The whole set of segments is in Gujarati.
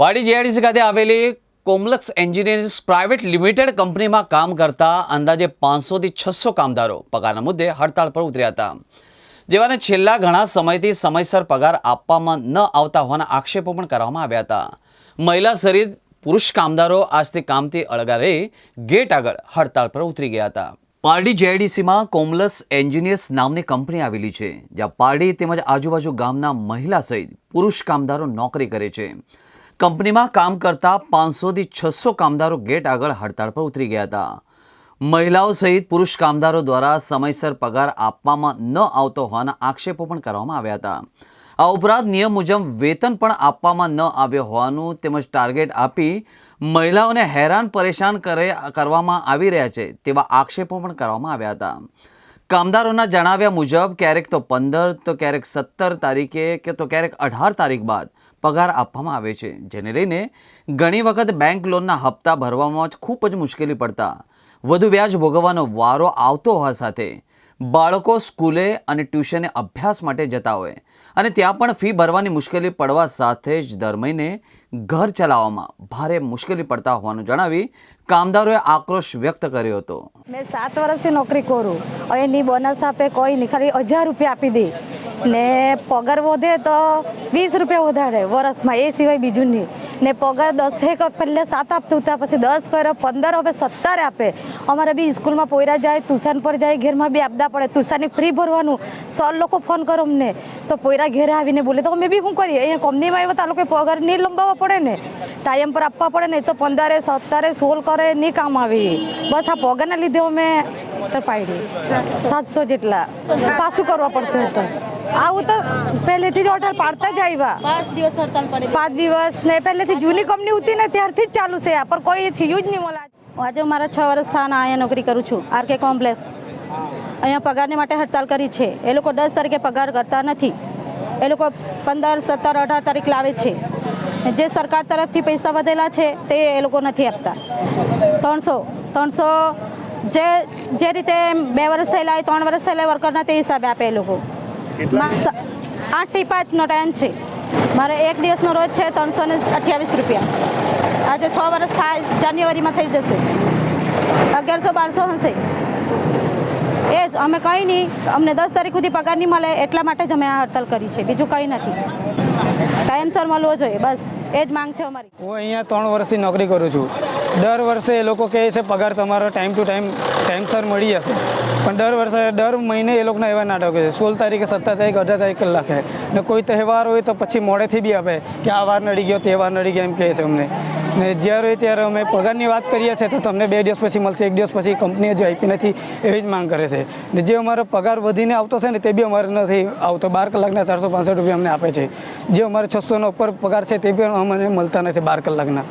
પાડી જીઆઈડીસી ખાતે આવેલી કોમ્પ્લેક્સ એન્જિનિયરિંગ પ્રાઇવેટ લિમિટેડ કંપનીમાં કામ કરતા અંદાજે પાંચસોથી છસો કામદારો પગારના મુદ્દે હડતાળ પર ઉતર્યા હતા. જેવાને છેલ્લા ઘણા સમયથી સમયસર પગાર આપવામાં ન આવતા હોવાના આક્ષેપો પણ કરવામાં આવ્યા હતા. મહિલા સહિત પુરુષ કામદારો આજથી કામથી અળગા રહી ગેટ આગળ હડતાળ પર ઉતરી ગયા હતા. પારડી જેઆઈડીસીમાં કોમલસ એન્જિનિયર્સ નામની કંપની આવેલી છે, જ્યાં પારડી તેમજ આજુબાજુ ગામના મહિલા સહિત પુરુષ કામદારો નોકરી કરે છે. કંપનીમાં કામ કરતા પાંચસોથી છસો કામદારો ગેટ આગળ હડતાળ પર ઉતરી ગયા હતા. મહિલાઓ સહિત પુરુષ કામદારો દ્વારા સમયસર પગાર આપવામાં ન આવતો હોવાના આક્ષેપો પણ કરવામાં આવ્યા હતા. આ ઉપરાંત નિયમ મુજબ વેતન પણ આપવામાં ન આવ્યો હોવાનું તેમજ ટાર્ગેટ આપી મહિલાઓને હેરાન પરેશાન કરે કરવામાં આવી રહ્યા છે તેવા આક્ષેપો પણ કરવામાં આવ્યા હતા. કામદારોના જણાવ્યા મુજબ, ક્યારેક તો પંદર, તો ક્યારેક સત્તર તારીખે કે તો ક્યારેક અઢાર તારીખ બાદ પગાર આપવામાં આવે છે, જેને લઈને ઘણી વખત બેંક લોનના હપ્તા ભરવામાં જ ખૂબ જ મુશ્કેલી પડતા. વધુ વ્યાજ ભોગવવાનો વારો આવતો હોવા સાથે બાળકો સ્કૂલે અને ટ્યુશને અભ્યાસ માટે જતા હોય અને ત્યાં પણ ફી ભરવાની મુશ્કેલી પડવા સાથે જ દર મહિને ઘર ચલાવવામાં ભારે મુશ્કેલી પડતા હોવાનું જણાવી કામદારોએ આક્રોશ વ્યક્ત કર્યો હતો. મેં સાત વર્ષથી નોકરી કરું. એની બોનસ આપે કોઈ ખાલી હજાર રૂપિયા આપી દે. ને પગાર વધે તો વીસ રૂપિયા વધારે વર્ષમાં એ સિવાય બીજું નહીં. ને પગાર દસેક પહેલે સાત આપતું હતા પછી દસ કર્યો, પંદર હવે સત્તર આપે. અમારે બી સ્કૂલમાં પોયરા જાય તુસાન પર જાય, ઘેરમાં બી આપતા પડે. તુસાની ફ્રી ભરવાનું સર લોકો ફોન કરો અમને. તો પોયરા ઘેરે આવીને બોલે, તો અમે બી શું કરીએ? અહીંયા કંપનીમાં આવ્યા તો આ લોકો પગાર નહીં લંબાવવા પડે ને? ટાઈમ પર આપવા પડે ને? તો પંદરે, સત્તરે સોળ કરે, નહીં કામ આવે. બસ આ પગારના લીધે અમે તો પાડી સાતસો જેટલા. પાછું કરવા પડશે આવું તો પહેલેથી જ ઓર્ડર પાડતા જ આવ્યા. પાંચ દિવસ હડતાલ પડી પાંચ દિવસ ને પહેલેથી જૂની કંપની હતી ને ત્યારથી જ ચાલુ છે આ. પર કોઈ થયું જ નહીં મળે આજે મારા છ વર્ષ સ્થાન અહીંયા નોકરી કરું છું આરકે કોમ્પ્લેક્સ અહીંયા પગારની માટે હડતાલ કરી છે. એ લોકો દસ તારીખે પગાર કરતા નથી. એ લોકો પંદર સત્તર અઢાર તારીખ લાવે છે. જે સરકાર તરફથી પૈસા વધેલા છે તે એ લોકો નથી આપતા. ત્રણસો ત્રણસો જે જે રીતે બે વર્ષ થયેલા હોય ત્રણ વર્ષ થયેલા વર્કરના તે હિસાબે આપે એ લોકો. આઠથી પાંચનો ટાઈમ છે. મારે એક દિવસનો રોજ છે ત્રણસો ને અઠ્યાવીસ રૂપિયા. આજે છ વર્ષ થાય જાન્યુઆરીમાં થઈ જશે. અગિયારસો બારસો હશે. એ જ અમે કંઈ નહીં અમને દસ તારીખ સુધી પગાર નહીં મળે એટલા માટે જ અમે આ હડતાલ કરી છે. બીજું કંઈ નથી. ટાઈમસર મળવો જોઈએ બસ. એ જ માંગ છે અમારી. હું અહીંયા ત્રણ વર્ષથી નોકરી કરું છું. દર વર્ષે એ લોકો કહે છે, પગાર તમારો ટાઈમ ટુ ટાઈમ ટાઈમસર મળી જશે. પણ દર વર્ષે, દર મહિને એ લોકોના એવા નાટકો છે. સોળ તારીખે સત્તર તારીખ, અઢાર તારીખ કલાકે ને કોઈ તહેવાર હોય તો પછી મોડેથી બી આપે કે આ વાર નડી ગયો, તે વાર નડી ગયો એમ કહે છે અમને. ને જ્યારે હોય ત્યારે અમે પગારની વાત કરીએ છીએ તો તમને બે દિવસ પછી મળશે, એક દિવસ પછી કંપનીએ જે આપી નથી, એવી જ માંગ કરે છે. ને જે અમારો પગાર વધીને આવતો છે ને તે બી અમારે નથી આવતો. બાર કલાકના ચારસો પાંસઠ રૂપિયા અમને આપે છે. જે અમારે છસોનો ઉપર પગાર છે તે બી અમને મળતા નથી બાર કલાકના.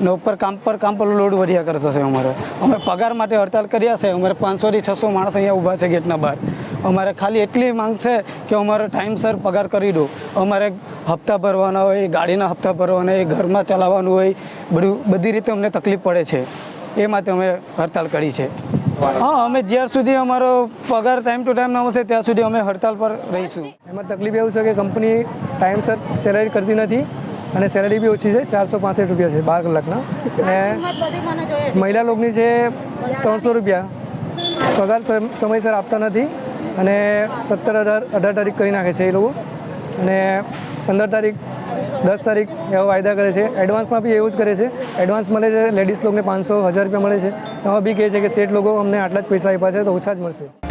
ને ઉપર કામ પર કામ પર લોડ વધ્યા કરતો છે અમારે. અમે પગાર માટે હડતાલ કર્યા છે. અમારે પાંચસોથી છસો માણસ અહીંયા ઊભા છે ગેટના બહાર. અમારે ખાલી એટલી માંગ છે કે અમારો ટાઈમસર પગાર કરી દો. અમારે હપ્તા ભરવાના હોય, ગાડીના હપ્તા ભરવાના હોય, ઘરમાં ચલાવવાનું હોય, બધું બધી રીતે અમને તકલીફ પડે છે. એ માટે અમે હડતાલ કરી છે. હા, અમે જ્યાર સુધી અમારો પગાર ટાઈમ ટુ ટાઈમ ના આવશે ત્યાં સુધી અમે હડતાલ પર રહીશું. એમાં તકલીફ એવું છે કે કંપની ટાઈમસર સેલેરી કરતી નથી. અને સેલેરી બી ઓછી છે ચારસો પાસઠ રૂપિયા છે બાર કલાકના. અને મહિલા લોકોની છે ત્રણસો રૂપિયા. પગાર સમ- સમયસર આપતા નથી અને સત્તર અઢાર અઢાર તારીખ કરી નાખે છે એ લોકો. અને પંદર તારીખ દસ તારીખ એવા વાયદા કરે છે. એડવાન્સમાં બી એવું જ કરે છે. એડવાન્સ મળે છે લેડીઝ લોકોને પાંચસો હજાર રૂપિયા મળે છે. એમાં બી કહે છે કે સેટ લોકો અમને આટલા જ પૈસા આપ્યા છે તો ઓછા જ મળશે.